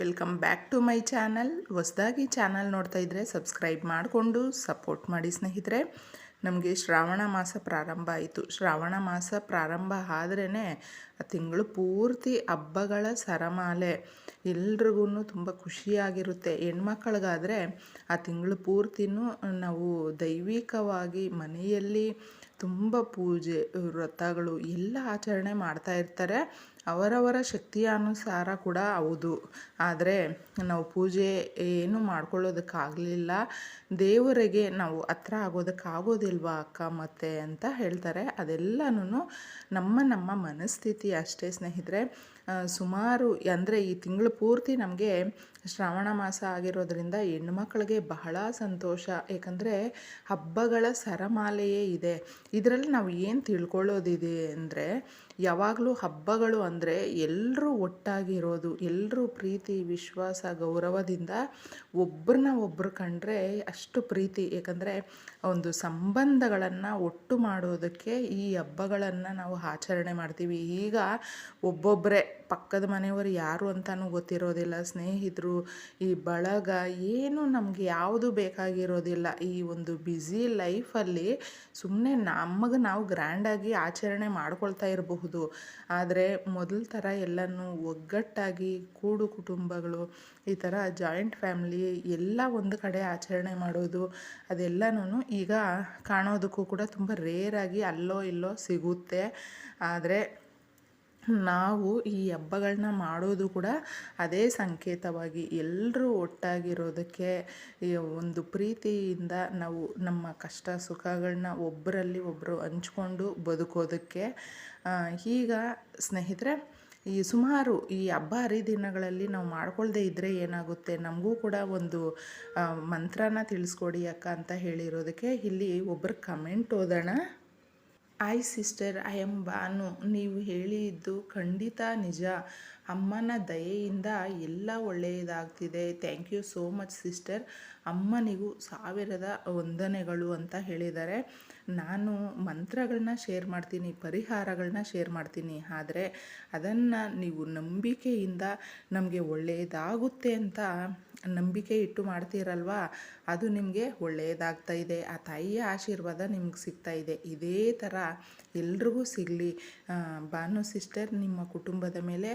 Welcome back to my channel. ಹೊಸದಾಗಿ channel ನೋಡ್ತಾ ಇದ್ದರೆ ಸಬ್ಸ್ಕ್ರೈಬ್ ಮಾಡಿಕೊಂಡು ಸಪೋರ್ಟ್ ಮಾಡಿ ಸ್ನೇಹಿತರೆ. ನಮಗೆ ಶ್ರಾವಣ ಮಾಸ ಪ್ರಾರಂಭ ಆಯಿತು. ಶ್ರಾವಣ ಮಾಸ ಪ್ರಾರಂಭ ಆದ್ರೇ ಆ ತಿಂಗಳು ಪೂರ್ತಿ ಹಬ್ಬಗಳ ಸರಮಾಲೆ. ಎಲ್ರಿಗೂ ತುಂಬ ಖುಷಿಯಾಗಿರುತ್ತೆ. ಹೆಣ್ಮಕ್ಳಿಗಾದರೆ ಆ ತಿಂಗಳು ಪೂರ್ತಿನೂ ನಾವು ದೈವಿಕವಾಗಿ ಮನೆಯಲ್ಲಿ ತುಂಬ ಪೂಜೆ, ವ್ರತಗಳು ಎಲ್ಲ ಆಚರಣೆ ಮಾಡ್ತಾ ಇರ್ತಾರೆ. ಅವರವರ ಶಕ್ತಿಯ ಅನುಸಾರ ಕೂಡ ಹೌದು. ಆದರೆ ನಾವು ಪೂಜೆ ಏನು ಮಾಡ್ಕೊಳ್ಳೋದಕ್ಕಾಗಲಿಲ್ಲ. ದೇವರಿಗೆ ನಾವು ಹತ್ರ ಆಗೋದಕ್ಕಾಗೋದಿಲ್ವಾ ಅಕ್ಕ, ಮತ್ತೆ ಅಂತ ಹೇಳ್ತಾರೆ. ಅದೆಲ್ಲನೂ ನಮ್ಮ ನಮ್ಮ ಮನಸ್ಥಿತಿ ಅಷ್ಟೇ ಸ್ನೇಹಿತರೆ. ಸುಮಾರು ಅಂದರೆ ಈ ತಿಂಗಳು ಪೂರ್ತಿ ನಮಗೆ ಶ್ರಾವಣ ಮಾಸ ಆಗಿರೋದ್ರಿಂದ ಹೆಣ್ಮಕ್ಳಿಗೆ ಬಹಳ ಸಂತೋಷ. ಏಕೆಂದರೆ ಹಬ್ಬಗಳ ಸರಮಾಲೆಯೇ ಇದೆ. ಇದರಲ್ಲಿ ನಾವು ಏನು ತಿಳ್ಕೊಳ್ಳೋದಿದೆ ಅಂದರೆ ಯಾವಾಗಲೂ ಹಬ್ಬಗಳು ಅಂದರೆ ಎಲ್ಲರೂ ಒಟ್ಟಾಗಿರೋದು ಎಲ್ಲರೂ ಪ್ರೀತಿ, ವಿಶ್ವಾಸ, ಗೌರವದಿಂದ ಒಬ್ಬರನ್ನ ಒಬ್ಬರು ಕಂಡ್ರೆ ಅಷ್ಟು ಪ್ರೀತಿ. ಏಕೆಂದರೆ ಒಂದು ಸಂಬಂಧಗಳನ್ನು ಒಟ್ಟು ಮಾಡೋದಕ್ಕೆ ಈ ಹಬ್ಬಗಳನ್ನು ನಾವು ಆಚರಣೆ ಮಾಡ್ತೀವಿ. ಈಗ ಒಬ್ಬೊಬ್ಬರೇ ಪಕ್ಕದ ಮನೆಯವರು ಯಾರು ಅಂತಲೂ ಗೊತ್ತಿರೋದಿಲ್ಲ. ಸ್ನೇಹಿತರು, ಈ ಬಳಗ ಏನು ನಮಗೆ ಯಾವುದು ಬೇಕಾಗಿರೋದಿಲ್ಲ. ಈ ಒಂದು ಬ್ಯುಸಿ ಲೈಫಲ್ಲಿ ಸುಮ್ಮನೆ ನಮಗೆ ನಾವು ಗ್ರ್ಯಾಂಡಾಗಿ ಆಚರಣೆ ಮಾಡ್ಕೊಳ್ತಾ ಇರಬಹುದು. ಆದರೆ ಮೊದಲ ಥರ ಎಲ್ಲನೂ ಒಗ್ಗಟ್ಟಾಗಿ ಕೂಡು ಕುಟುಂಬಗಳು, ಈ ಥರ ಜಾಯಿಂಟ್ ಫ್ಯಾಮ್ಲಿ ಎಲ್ಲ ಒಂದು ಕಡೆ ಆಚರಣೆ ಮಾಡೋದು ಅದೆಲ್ಲನೂ ಈಗ ಕಾಣೋದಕ್ಕೂ ಕೂಡ ತುಂಬ ರೇರಾಗಿ ಅಲ್ಲೋ ಇಲ್ಲೋ ಸಿಗುತ್ತೆ. ಆದರೆ ನಾವು ಈ ಹಬ್ಬಗಳನ್ನ ಮಾಡೋದು ಕೂಡ ಅದೇ ಸಂಕೇತವಾಗಿ ಎಲ್ಲರೂ ಒಟ್ಟಾಗಿರೋದಕ್ಕೆ ಒಂದು ಪ್ರೀತಿಯಿಂದ ನಾವು ನಮ್ಮ ಕಷ್ಟ ಸುಖಗಳನ್ನ ಒಬ್ಬರಲ್ಲಿ ಒಬ್ಬರು ಹಂಚ್ಕೊಂಡು ಬದುಕೋದಕ್ಕೆ ಈಗ ಸ್ನೇಹಿತರೆ, ಈ ಸುಮಾರು ಈ ಹಬ್ಬ ಹರಿದಿನಗಳಲ್ಲಿ ನಾವು ಮಾಡ್ಕೊಳ್ಳದೆ ಇದ್ದರೆ ಏನಾಗುತ್ತೆ? ನಮಗೂ ಕೂಡ ಒಂದು ಮಂತ್ರನ ತಿಳಿಸ್ಕೊಡಿ ಅಕ್ಕ ಅಂತ ಹೇಳಿರೋದಕ್ಕೆ ಇಲ್ಲಿ ಒಬ್ಬರು ಕಮೆಂಟ್ ಓದೋಣ. Hi sister I'm Banu. ನೀವು ಹೇಳಿದ್ದು ಖಂಡಿತ ನಿಜ. ಅಮ್ಮನ ದಯೆಯಿಂದ ಎಲ್ಲ ಒಳ್ಳೆಯದಾಗ್ತಿದೆ. Thank you so much sister ಅಮ್ಮನಿಗೂ ಸಾವಿರದ ವಂದನೆಗಳು ಅಂತ ಹೇಳಿದ್ದಾರೆ. ನಾನು ಮಂತ್ರಗಳನ್ನ ಶೇರ್ ಮಾಡ್ತೀನಿ ಪರಿಹಾರಗಳನ್ನ ಶೇರ್ ಮಾಡ್ತೀನಿ. ಆದರೆ ಅದನ್ನು ನೀವು ನಂಬಿಕೆಯಿಂದ ನಮಗೆ ಒಳ್ಳೆಯದಾಗುತ್ತೆ ಅಂತ ನಂಬಿಕೆ ಇಟ್ಟು ಮಾಡ್ತೀರಲ್ವಾ? ಅದು ನಿಮಗೆ ಒಳ್ಳೆಯದಾಗ್ತಾ ಇದೆ. ಆ ತಾಯಿಯ ಆಶೀರ್ವಾದ ನಿಮ್ಗೆ ಸಿಗ್ತಾ ಇದೆ. ಇದೇ ಥರ ಎಲ್ರಿಗೂ ಸಿಗಲಿ. ಭಾನು ಸಿಸ್ಟರ್ ನಿಮ್ಮ ಕುಟುಂಬದ ಮೇಲೆ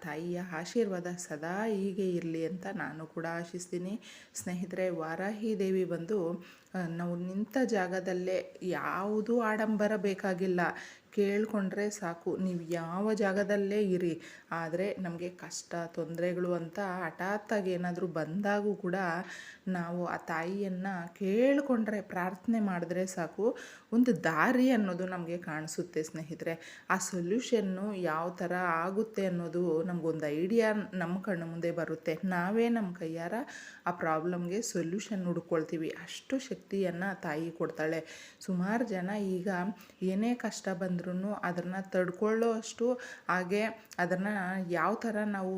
ತಾಯಿಯ ಆಶೀರ್ವಾದ ಸದಾ ಹೀಗೆ ಇರಲಿ ಅಂತ ನಾನು ಕೂಡ ಆಶಿಸ್ತೀನಿ. ಸ್ನೇಹಿತರೆ ವಾರಾಹಿ ದೇವಿ ಬಂದು ನಾವು ನಿಂತ ಜಾಗದಲ್ಲೇ ಯಾವುದೂ ಆಡಂಬರ ಬೇಕಾಗಿಲ್ಲ. ಕೇಳಿಕೊಂಡ್ರೆ ಸಾಕು. ನೀವು ಯಾವ ಜಾಗದಲ್ಲೇ ಇರಿ. ಆದರೆ ನಮಗೆ ಕಷ್ಟ, ತೊಂದರೆಗಳು ಅಂತ ಹಠಾತ್ತಾಗಿ ಏನಾದರೂ ಬಂದಾಗೂ ಕೂಡ ನಾವು ಆ ತಾಯಿಯನ್ನು ಕೇಳಿಕೊಂಡ್ರೆ, ಪ್ರಾರ್ಥನೆ ಮಾಡಿದ್ರೆ ಸಾಕು. ಒಂದು ದಾರಿ ಅನ್ನೋದು ನಮಗೆ ಕಾಣಿಸುತ್ತೆ ಸ್ನೇಹಿತರೆ. ಆ ಸೊಲ್ಯೂಷನ್ನು ಯಾವ ಥರ ಆಗುತ್ತೆ ಅನ್ನೋದು ನಮಗೊಂದು ಐಡಿಯಾ ನಮ್ಮ ಕಣ್ಣು ಮುಂದೆ ಬರುತ್ತೆ. ನಾವೇ ನಮ್ಮ ಕೈಯಾರ ಆ ಪ್ರಾಬ್ಲಮ್ಗೆ ಸೊಲ್ಯೂಷನ್ ಹುಡ್ಕೊಳ್ತೀವಿ. ಅಷ್ಟು ಶಕ್ತಿಯನ್ನು ತಾಯಿ ಕೊಡ್ತಾಳೆ. ಸುಮಾರು ಜನ ಈಗ ಏನೇ ಕಷ್ಟ ಬಂದರೂ ಅಂದ್ರೂ ಅದನ್ನು ತಡ್ಕೊಳ್ಳೋ ಅಷ್ಟು ಹಾಗೆ ಅದನ್ನು ಯಾವ ಥರ ನಾವು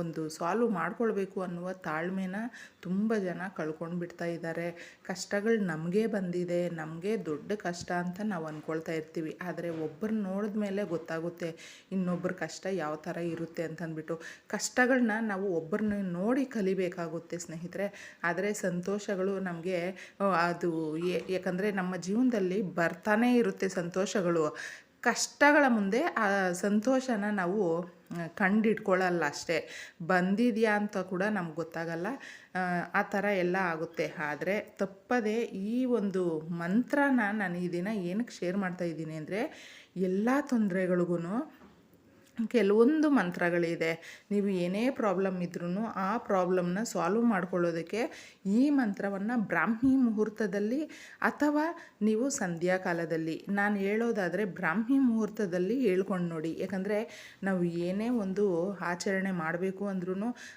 ಒಂದು ಸಾಲ್ವ್ ಮಾಡ್ಕೊಳ್ಬೇಕು ಅನ್ನುವ ತಾಳ್ಮೆನ ತುಂಬ ಜನ ಕಳ್ಕೊಂಡು ಬಿಡ್ತಾ ಇದ್ದಾರೆ ಕಷ್ಟಗಳು ನಮಗೆ ಬಂದಿದೆ, ನಮಗೆ ದೊಡ್ಡ ಕಷ್ಟ ಅಂತ ನಾವು ಅಂದ್ಕೊಳ್ತಾ ಇರ್ತೀವಿ. ಆದರೆ ಒಬ್ಬರು ನೋಡಿದ ಮೇಲೆ ಗೊತ್ತಾಗುತ್ತೆ ಇನ್ನೊಬ್ಬರ ಕಷ್ಟ ಯಾವ ಥರ ಇರುತ್ತೆ ಅಂತಂದ್ಬಿಟ್ಟು. ಕಷ್ಟಗಳನ್ನ ನಾವು ಒಬ್ಬರನ್ನ ನೋಡಿ ಕಲಿಬೇಕಾಗುತ್ತೆ ಸ್ನೇಹಿತರೆ. ಆದರೆ ಸಂತೋಷಗಳು ನಮಗೆ ಅದು ಯಾಕಂದರೆ ನಮ್ಮ ಜೀವನದಲ್ಲಿ ಬರ್ತಾನೇ ಇರುತ್ತೆ ಸಂತೋಷಗಳು. ಕಷ್ಟಗಳ ಮುಂದೆ ಆ ಸಂತೋಷನ ನಾವು ಕಂಡಿಡ್ಕೊಳ್ಳಲ್ಲ ಅಷ್ಟೇ. ಬಂದಿದೆಯಾ ಅಂತ ಕೂಡ ನಮ್ಗೆ ಗೊತ್ತಾಗಲ್ಲ. ಆ ಥರ ಎಲ್ಲ ಆಗುತ್ತೆ. ಆದರೆ ತಪ್ಪದೆ ಈ ಒಂದು ಮಂತ್ರನ ನಾನು ಈ ದಿನ ಏನಕ್ಕೆ ಶೇರ್ ಮಾಡ್ತಾ ಇದ್ದೀನಿ ಅಂದರೆ, ಎಲ್ಲ ತೊಂದರೆಗಳಿಗೂ ಕೆಲವೊಂದು ಮಂತ್ರಗಳಿದೆ. ನೀವು ಏನೇ ಪ್ರಾಬ್ಲಮ್ ಇದ್ರೂ ಆ ಪ್ರಾಬ್ಲಮ್ನ ಸಾಲ್ವ್ ಮಾಡ್ಕೊಳ್ಳೋದಕ್ಕೆ ಈ ಮಂತ್ರವನ್ನು ಬ್ರಾಹ್ಮಿ ಮುಹೂರ್ತದಲ್ಲಿ ಅಥವಾ ನೀವು ಸಂಧ್ಯಾಕಾಲದಲ್ಲಿ. ನಾನು ಹೇಳೋದಾದರೆ ಬ್ರಾಹ್ಮಿ ಮುಹೂರ್ತದಲ್ಲಿ ಹೇಳ್ಕೊಂಡು ನೋಡಿ. ಯಾಕಂದರೆ ನಾವು ಏನೇ ಒಂದು ಆಚರಣೆ ಮಾಡಬೇಕು ಅಂದ್ರೂ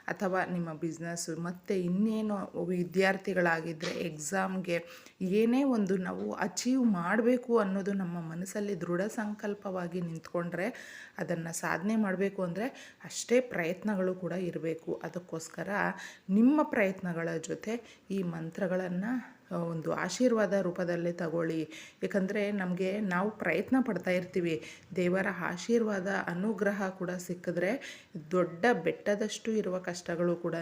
ಅಥವಾ ನಿಮ್ಮ ಬಿಸ್ನೆಸ್ಸು ಮತ್ತು ಇನ್ನೇನು ವಿದ್ಯಾರ್ಥಿಗಳಾಗಿದ್ದರೆ ಎಕ್ಸಾಮ್ಗೆ ಏನೇ ಒಂದು ನಾವು ಅಚೀವ್ ಮಾಡಬೇಕು ಅನ್ನೋದು ನಮ್ಮ ಮನಸ್ಸಲ್ಲಿ ದೃಢ ಸಂಕಲ್ಪವಾಗಿ ನಿಂತ್ಕೊಂಡ್ರೆ ಅದನ್ನು ಸಾ ಸಾಧನೆ ಮಾಡಬೇಕು ಅಂದರೆ ಅಷ್ಟೇ ಪ್ರಯತ್ನಗಳು ಕೂಡ ಇರಬೇಕು. ಅದಕ್ಕೋಸ್ಕರ ನಿಮ್ಮ ಪ್ರಯತ್ನಗಳ ಜೊತೆ ಈ ಮಂತ್ರಗಳನ್ನು ಒಂದು ಆಶೀರ್ವಾದ ರೂಪದಲ್ಲೇ ತಗೊಳ್ಳಿ. ಏಕೆಂದರೆ ನಮಗೆ ನಾವು ಪ್ರಯತ್ನ ಪಡ್ತಾ ಇರ್ತೀವಿ. ದೇವರ ಆಶೀರ್ವಾದ, ಅನುಗ್ರಹ ಕೂಡ ಸಿಕ್ಕಿದ್ರೆ ದೊಡ್ಡ ಬೆಟ್ಟದಷ್ಟು ಇರುವ ಕಷ್ಟಗಳು ಕೂಡ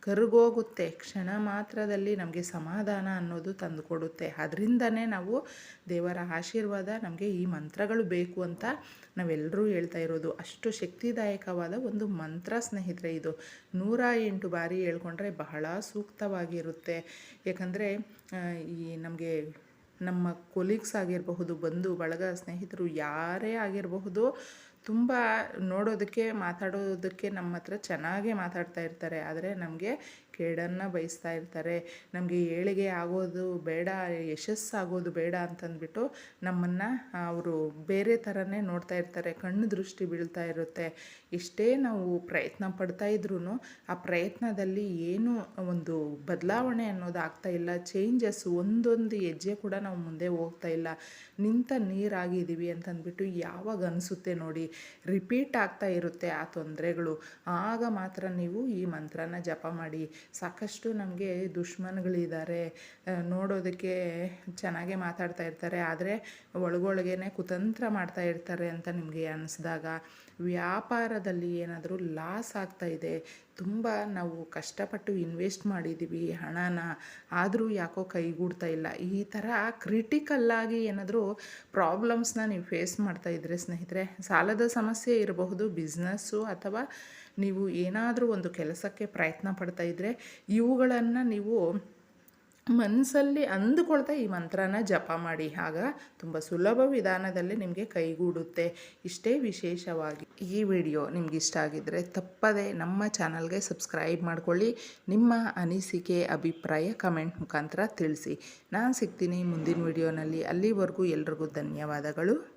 ಕರಗೋಗುತ್ತೆ. ಕ್ಷಣ ಮಾತ್ರದಲ್ಲಿ ನಮಗೆ ಸಮಾಧಾನ ಅನ್ನೋದು ತಂದುಕೊಡುತ್ತೆ. ಅದರಿಂದನೇ ನಾವು ದೇವರ ಆಶೀರ್ವಾದ, ನಮಗೆ ಈ ಮಂತ್ರಗಳು ಬೇಕು ಅಂತ ನಾವೆಲ್ಲರೂ ಹೇಳ್ತಾ ಇರೋದು. ಅಷ್ಟು ಶಕ್ತಿದಾಯಕವಾದ ಒಂದು ಮಂತ್ರ ಸ್ನೇಹಿತರೆ ಇದು. ನೂರ ಎಂಟು ಬಾರಿ ಹೇಳ್ಕೊಂಡ್ರೆ ಬಹಳ ಸೂಕ್ತವಾಗಿರುತ್ತೆ. ಯಾಕಂದರೆ ಈ ನಮಗೆ ನಮ್ಮ ಕೊಲೀಗ್ಸ್ ಆಗಿರಬಹುದು ಬಂಧು ಬಳಗ ಸ್ನೇಹಿತರು ಯಾರೇ ಆಗಿರಬಹುದು ತುಂಬ ನೋಡೋದಕ್ಕೆ, ಮಾತಾಡೋದಕ್ಕೆ ನಮ್ಮ ಹತ್ರ ಚೆನ್ನಾಗೇ ಮಾತಾಡ್ತಾ ಇರ್ತಾರೆ. ಆದರೆ ನಮಗೆ ಕೇಡನ್ನು ಬಯಸ್ತಾ ಇರ್ತಾರೆ. ನಮಗೆ ಏಳಿಗೆ ಆಗೋದು ಬೇಡ, ಯಶಸ್ಸಾಗೋದು ಬೇಡ ಅಂತಂದ್ಬಿಟ್ಟು ನಮ್ಮನ್ನು ಅವರು ಬೇರೆ ಥರನೇ ನೋಡ್ತಾ ಇರ್ತಾರೆ. ಕಣ್ಣು ದೃಷ್ಟಿ ಬೀಳ್ತಾ ಇರುತ್ತೆ. ಎಷ್ಟೇ ನಾವು ಪ್ರಯತ್ನ ಪಡ್ತಾ ಇದ್ರೂ ಆ ಪ್ರಯತ್ನದಲ್ಲಿ ಏನು ಒಂದು ಬದಲಾವಣೆ ಅನ್ನೋದು ಆಗ್ತಾ ಇಲ್ಲ. ಚೇಂಜಸ್, ಒಂದೊಂದು ಹೆಜ್ಜೆ ಕೂಡ ನಾವು ಮುಂದೆ ಹೋಗ್ತಾ ಇಲ್ಲ. ನಿಂತ ನೀರಾಗಿದ್ದೀವಿ ಅಂತಂದ್ಬಿಟ್ಟು ಯಾವಾಗ ಅನಿಸುತ್ತೆ ನೋಡಿ. ರಿಪೀಟ್ ಆಗ್ತಾ ಇರುತ್ತೆ ಆ ತೊಂದರೆಗಳು. ಆಗ ಮಾತ್ರ ನೀವು ಈ ಮಂತ್ರನ ಜಪ ಮಾಡಿ. ಸಾಕಷ್ಟು ನಮಗೆ ದುಶ್ಮನ್ಗಳಿದ್ದಾರೆ ನೋಡೋದಕ್ಕೆ ಚೆನ್ನಾಗೇ ಮಾತಾಡ್ತಾ ಇರ್ತಾರೆ. ಆದರೆ ಒಳಗೊಳಗೇನೆ ಕುತಂತ್ರ ಮಾಡ್ತಾ ಇರ್ತಾರೆ ಅಂತ ನಿಮಗೆ ಅನ್ನಿಸ್ದಾಗ ವ್ಯಾಪಾರದಲ್ಲಿ ಏನಾದರೂ ಲಾಸ್ ಆಗ್ತಾ ಇದೆ, ತುಂಬ ನಾವು ಕಷ್ಟಪಟ್ಟು ಇನ್ವೆಸ್ಟ್ ಮಾಡಿದ್ದೀವಿ ಹಣನ ಆದರೂ ಯಾಕೋ ಕೈಗೂಡ್ತಾ ಇಲ್ಲ. ಈ ಥರ ಕ್ರಿಟಿಕಲ್ಲಾಗಿ ಏನಾದರೂ ಪ್ರಾಬ್ಲಮ್ಸ್ನ ನೀವು ಫೇಸ್ ಮಾಡ್ತಾ ಇದ್ದರೆ ಸ್ನೇಹಿತರೆ, ಸಾಲದ ಸಮಸ್ಯೆ ಇರಬಹುದು ಬಿಸ್ನೆಸ್ಸು ಅಥವಾ ನೀವು ಏನಾದರೂ ಒಂದು ಕೆಲಸಕ್ಕೆ ಪ್ರಯತ್ನ ಪಡ್ತಾ ಇದ್ದರೆ ಇವುಗಳನ್ನು ನೀವು ಮನಸ್ಸಲ್ಲಿ ಅಂದುಕೊಳ್ತಾ ಈ ಮಂತ್ರನ ಜಪ ಮಾಡಿ. ಆಗ ತುಂಬ ಸುಲಭ ವಿಧಾನದಲ್ಲಿ ನಿಮಗೆ ಕೈಗೂಡುತ್ತೆ. ಇಷ್ಟೇ ವಿಶೇಷವಾಗಿ ಈ ವಿಡಿಯೋ ನಿಮ್ಗೆ ಇಷ್ಟ ಆಗಿದ್ದರೆ ತಪ್ಪದೆ ನಮ್ಮ ಚಾನಲ್ಗೆ ಸಬ್ಸ್ಕ್ರೈಬ್ ಮಾಡ್ಕೊಳ್ಳಿ. ನಿಮ್ಮ ಅನಿಸಿಕೆ, ಅಭಿಪ್ರಾಯ ಕಮೆಂಟ್ ಮುಖಾಂತರ ತಿಳಿಸಿ. ನಾನು ಸಿಗ್ತೀನಿ ಮುಂದಿನ ವಿಡಿಯೋನಲ್ಲಿ. ಅಲ್ಲಿವರೆಗೂ ಎಲ್ರಿಗೂ ಧನ್ಯವಾದಗಳು.